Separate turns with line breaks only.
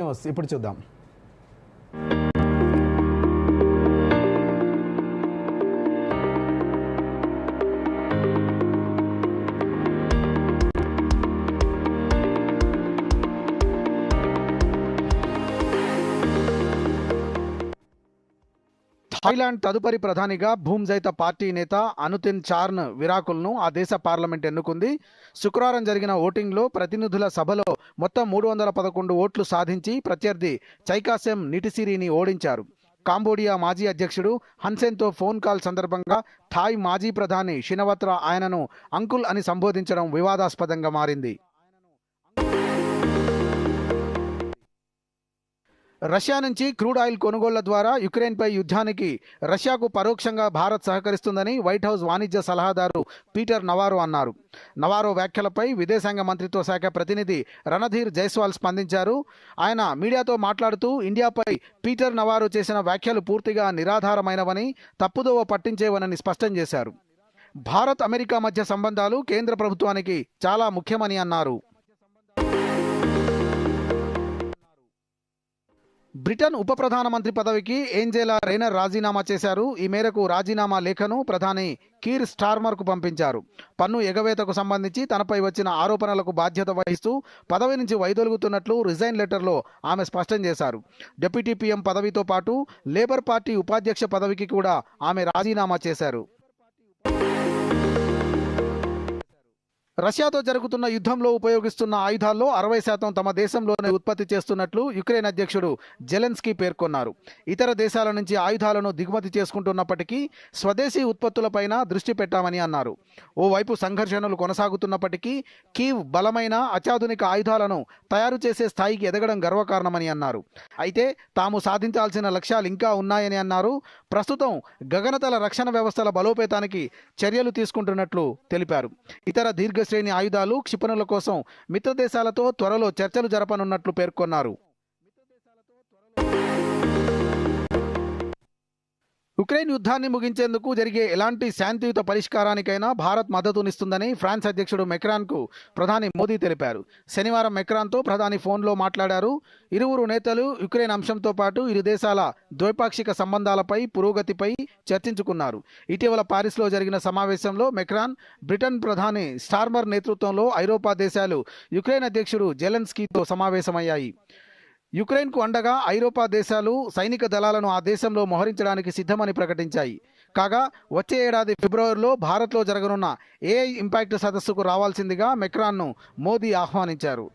News ఇప్పుడు చూద్దాం. Thailand తదుపరి ప్రధానిగా భూమ్జైత పార్టీ నేత అనుతిన్ చార్న్ విరాకుల్ను ఆ దేశ పార్లమెంట్ ఎన్నుకుంది. శుక్రవారం జరిగిన ఓటింగ్లో ప్రతినిధుల సభలో మొత్తం మూడు వందల పదకొండు ఓట్లు సాధించి ప్రత్యర్థి చైకాసెం నిటిసిరిని ఓడించారు. కాంబోడియా మాజీ అధ్యక్షుడు హన్సెన్తో ఫోన్ కాల్ సందర్భంగా థాయ్ మాజీ ప్రధాని షినవత్ర ఆయనను అంకుల్ అని సంబోధించడం వివాదాస్పదంగా మారింది. రష్యా నుంచి క్రూడ్ ఆయిల్ కొనుగోళ్ళ ద్వారా యుక్రెయిన్పై యుద్ధానికి రష్యాకు పరోక్షంగా భారత్ సహకరిస్తుందని వైట్ హౌస్ వాణిజ్య సలహాదారు పీటర్ నవారో అన్నారు. నవారో వ్యాఖ్యలపై విదేశాంగ మంత్రిత్వ శాఖ ప్రతినిధి రణధీర్ జైస్వాల్ స్పందించారు. ఆయన మీడియాతో మాట్లాడుతూ ఇండియాపై పీటర్ నవారో చేసిన వ్యాఖ్యలు పూర్తిగా నిరాధారమైనవని తప్పుదోవ పట్టించేవనని స్పష్టం చేశారు. భారత్ అమెరికా మధ్య సంబంధాలు కేంద్ర ప్రభుత్వానికి చాలా ముఖ్యమని అన్నారు. బ్రిటన్ ఉప ప్రధానమంత్రి పదవికి ఏంజెలా రైనర్ రాజీనామా చేశారు. ఈ మేరకు రాజీనామా లేఖను ప్రధాని కీర్ స్టార్మర్కు పంపించారు. పన్ను ఎగవేతకు సంబంధించి తనపై వచ్చిన ఆరోపణలకు బాధ్యత వహిస్తూ పదవి నుంచి వైదొలుగుతున్నట్లు రిజైన్ లెటర్లో ఆమె స్పష్టం చేశారు. డిప్యూటీ పీఎం పదవితో పాటు లేబర్ పార్టీ ఉపాధ్యక్ష పదవికి కూడా ఆమె రాజీనామా చేశారు. రష్యాతో జరుగుతున్న యుద్ధంలో ఉపయోగిస్తున్న ఆయుధాల్లో అరవై శాతం తమ దేశంలోనే ఉత్పత్తి చేస్తున్నట్లు యుక్రెయిన్ అధ్యక్షుడు జెలెన్స్కీ పేర్కొన్నారు. ఇతర దేశాల నుంచి ఆయుధాలను దిగుమతి చేసుకుంటున్నప్పటికీ స్వదేశీ ఉత్పత్తులపైన దృష్టి పెట్టామని అన్నారు. ఓవైపు సంఘర్షణలు కొనసాగుతున్నప్పటికీ కీవ్ బలమైన అత్యాధునిక ఆయుధాలను తయారు చేసే స్థాయికి ఎదగడం గర్వకారణమని అన్నారు. అయితే తాము సాధించాల్సిన లక్ష్యాలు ఇంకా ఉన్నాయని అన్నారు. ప్రస్తుతం గగనతల రక్షణ వ్యవస్థల బలోపేతానికి చర్యలు తీసుకుంటున్నట్లు తెలిపారు. ఇతర దీర్ఘ శ్రేణి ఆయుధాలు క్షిపణుల కోసం మిత్రదేశాలతో త్వరలో చర్చలు జరపనున్నట్లు పేర్కొన్నారు. ఉక్రెయిన్ యుద్ధాన్ని ముగించేందుకు జరిగే ఎలాంటి శాంతియుత పరిష్కారానికైనా భారత్ మద్దతునిస్తుందని ఫ్రాన్స్ అధ్యక్షుడు మెక్రాన్కు ప్రధాని మోదీ తెలిపారు. శనివారం మెక్రాన్తో ప్రధాని ఫోన్లో మాట్లాడారు. ఇరువురు నేతలు యుక్రెయిన్ అంశంతో పాటు ఇరు దేశాల ద్వైపాక్షిక సంబంధాలపై పురోగతిపై చర్చించుకున్నారు. ఇటీవల పారిస్లో జరిగిన సమావేశంలో మెక్రాన్ బ్రిటన్ ప్రధాని స్టార్మర్ నేతృత్వంలో ఐరోపా దేశాలు యుక్రెయిన్ అధ్యక్షుడు జెలెన్స్కీతో సమావేశమయ్యాయి. యుక్రెయిన్కు అండగా ఐరోపా దేశాలు సైనిక దళాలను ఆ దేశంలో మోహరించడానికి సిద్ధమని ప్రకటించాయి. కాగా వచ్చే ఏడాది ఫిబ్రవరిలో భారత్లో జరగనున్న ఏఐ ఇంపాక్ట్ సదస్సుకు రావాల్సిందిగా మెక్రాన్ను మోదీ ఆహ్వానించారు.